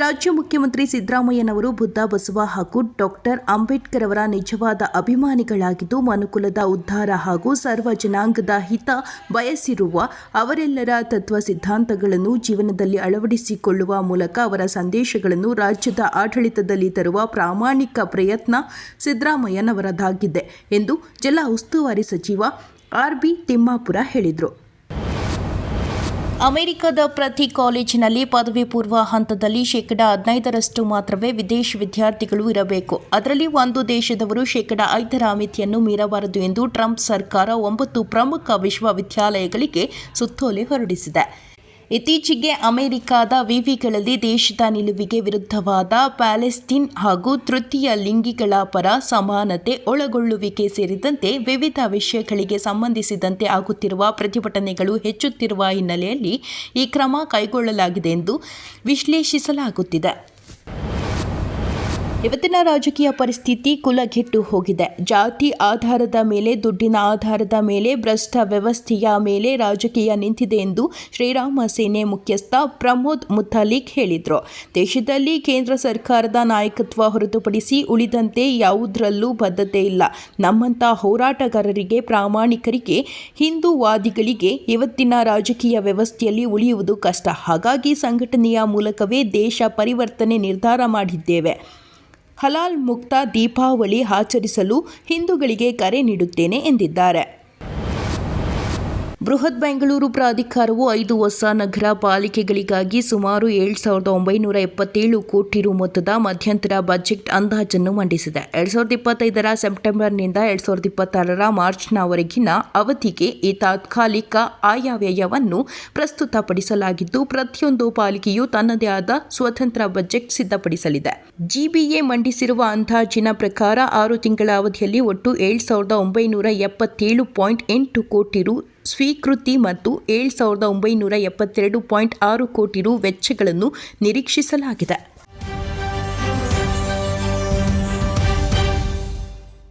ರಾಜ್ಯ ಮುಖ್ಯಮಂತ್ರಿ ಸಿದ್ದರಾಮಯ್ಯನವರು ಬುದ್ಧ ಬಸವ ಹಾಗೂ ಡಾಕ್ಟರ್ ಅಂಬೇಡ್ಕರ್ ಅವರ ನಿಜವಾದ ಅಭಿಮಾನಿಗಳಾಗಿದ್ದು ಮನುಕುಲದ ಉದ್ಧಾರ ಹಾಗೂ ಸರ್ವ ಜನಾಂಗದ ಹಿತ ಬಯಸಿರುವ ಅವರೆಲ್ಲರ ತತ್ವ ಸಿದ್ಧಾಂತಗಳನ್ನು ಜೀವನದಲ್ಲಿ ಅಳವಡಿಸಿಕೊಳ್ಳುವ ಮೂಲಕ ಅವರ ಸಂದೇಶಗಳನ್ನು ರಾಜ್ಯದ ಆಡಳಿತದಲ್ಲಿ ತರುವ ಪ್ರಾಮಾಣಿಕ ಪ್ರಯತ್ನ ಸಿದ್ದರಾಮಯ್ಯನವರದಾಗಿದೆ ಎಂದು ಜಿಲ್ಲಾ ಉಸ್ತುವಾರಿ ಸಚಿವ ಆರ್ಬಿ ತಿಮ್ಮಾಪುರ ಹೇಳಿದರು. ಅಮೆರಿಕದ ಪ್ರತಿ ಕಾಲೇಜಿನಲ್ಲಿ ಪದವಿ ಪೂರ್ವ ಹಂತದಲ್ಲಿ ಶೇಕಡ ಹದಿನೈದರಷ್ಟು ಮಾತ್ರವೇ ವಿದೇಶಿ ವಿದ್ಯಾರ್ಥಿಗಳು ಇರಬೇಕು. ಅದರಲ್ಲಿ ಒಂದು ದೇಶದವರು ಶೇಕಡ ಐದರ ಮಿತಿಯನ್ನು ಮೀರಬಾರದು ಎಂದು ಟ್ರಂಪ್ ಸರ್ಕಾರ ಒಂಬತ್ತು ಪ್ರಮುಖ ವಿಶ್ವವಿದ್ಯಾಲಯಗಳಿಗೆ ಸುತ್ತೋಲೆ ಹೊರಡಿಸಿದೆ. ಇತ್ತೀಚೆಗೆ ಅಮೆರಿಕದ ವಿವಿಗಳಲ್ಲಿ ದೇಶದ ನಿಲುವಿಗೆ ವಿರುದ್ಧವಾದ ಪ್ಯಾಲೆಸ್ತೀನ್ ಹಾಗೂ ತೃತೀಯ ಲಿಂಗಿಗಳ ಪರ ಸಮಾನತೆ ಒಳಗೊಳ್ಳುವಿಕೆ ಸೇರಿದಂತೆ ವಿವಿಧ ವಿಷಯಗಳಿಗೆ ಸಂಬಂಧಿಸಿದಂತೆ ಆಗುತ್ತಿರುವ ಪ್ರತಿಭಟನೆಗಳು ಹೆಚ್ಚುತ್ತಿರುವ ಹಿನ್ನೆಲೆಯಲ್ಲಿ ಈ ಕ್ರಮ ಕೈಗೊಳ್ಳಲಾಗಿದೆ ಎಂದು ವಿಶ್ಲೇಷಿಸಲಾಗುತ್ತಿದೆ. ಇವತ್ತಿನ ರಾಜಕೀಯ ಪರಿಸ್ಥಿತಿ ಕುಲಗೆಟ್ಟು ಹೋಗಿದೆ. ಜಾತಿ ಆಧಾರದ ಮೇಲೆ, ದುಡ್ಡಿನ ಆಧಾರದ ಮೇಲೆ, ಭ್ರಷ್ಟ ವ್ಯವಸ್ಥೆಯ ಮೇಲೆ ರಾಜಕೀಯ ನಿಂತಿದೆ ಎಂದು ಶ್ರೀರಾಮ ಸೇನೆ ಮುಖ್ಯಸ್ಥ ಪ್ರಮೋದ್ ಮುತಾಲಿಕ್ ಹೇಳಿದರು. ದೇಶದಲ್ಲಿ ಕೇಂದ್ರ ಸರ್ಕಾರದ ನಾಯಕತ್ವ ಹೊರತುಪಡಿಸಿ ಉಳಿದಂತೆ ಯಾವುದರಲ್ಲೂ ಬದ್ಧತೆ ಇಲ್ಲ. ನಮ್ಮಂಥ ಹೋರಾಟಗಾರರಿಗೆ, ಪ್ರಾಮಾಣಿಕರಿಗೆ, ಹಿಂದೂವಾದಿಗಳಿಗೆ ಇವತ್ತಿನ ರಾಜಕೀಯ ವ್ಯವಸ್ಥೆಯಲ್ಲಿ ಉಳಿಯುವುದು ಕಷ್ಟ. ಹಾಗಾಗಿ ಸಂಘಟನೆಯ ಮೂಲಕವೇ ದೇಶ ಪರಿವರ್ತನೆ ನಿರ್ಧಾರ ಮಾಡಿದ್ದೇವೆ. ಹಲಾಲ್ ಮುಕ್ತ ದೀಪಾವಳಿ ಆಚರಿಸಲು ಹಿಂದೂಗಳಿಗೆ ಕರೆ ನೀಡುತ್ತೇನೆ ಎಂದಿದ್ದಾರೆ. ಬೃಹತ್ ಬೆಂಗಳೂರು ಪ್ರಾಧಿಕಾರವು ಐದು ಹೊಸ ನಗರ ಪಾಲಿಕೆಗಳಿಗಾಗಿ ಸುಮಾರು ಏಳು ಸಾವಿರದ ಒಂಬೈನೂರ ಎಪ್ಪತ್ತೇಳು ಕೋಟಿ ರು ಮೊತ್ತದ ಮಧ್ಯಂತರ ಬಜೆಟ್ ಅಂದಾಜನ್ನು ಮಂಡಿಸಿದೆ. ಎರಡ್ ಸಾವಿರದ ಇಪ್ಪತ್ತೈದರ ಸೆಪ್ಟೆಂಬರ್ನಿಂದ ಎರಡ್ ಸಾವಿರದ ಇಪ್ಪತ್ತಾರರ ಮಾರ್ಚ್ನವರೆಗಿನ ಅವಧಿಗೆ ಈ ತಾತ್ಕಾಲಿಕ ಆಯವ್ಯಯವನ್ನು ಪ್ರಸ್ತುತಪಡಿಸಲಾಗಿದ್ದು, ಪ್ರತಿಯೊಂದು ಪಾಲಿಕೆಯು ತನ್ನದೇ ಆದ ಸ್ವತಂತ್ರ ಬಜೆಟ್ ಸಿದ್ಧಪಡಿಸಲಿದೆ. ಜಿಬಿಎ ಮಂಡಿಸಿರುವ ಅಂದಾಜಿನ ಪ್ರಕಾರ ಆರು ತಿಂಗಳ ಅವಧಿಯಲ್ಲಿ ಒಟ್ಟು ಏಳು ಸಾವಿರದ ಒಂಬೈನೂರ ಎಪ್ಪತ್ತೇಳು ಪಾಯಿಂಟ್ ಎಂಟು ಕೋಟಿ ರು ಸ್ವೀಕೃತಿ ಮತ್ತು ಏಳು ಸಾವಿರದ ಒಂಬೈನೂರ ಎಪ್ಪತ್ತೆರಡು ಪಾಯಿಂಟ್ ಆರು ಕೋಟಿ ರು ವೆಚ್ಚಗಳನ್ನು ನಿರೀಕ್ಷಿಸಲಾಗಿದೆ.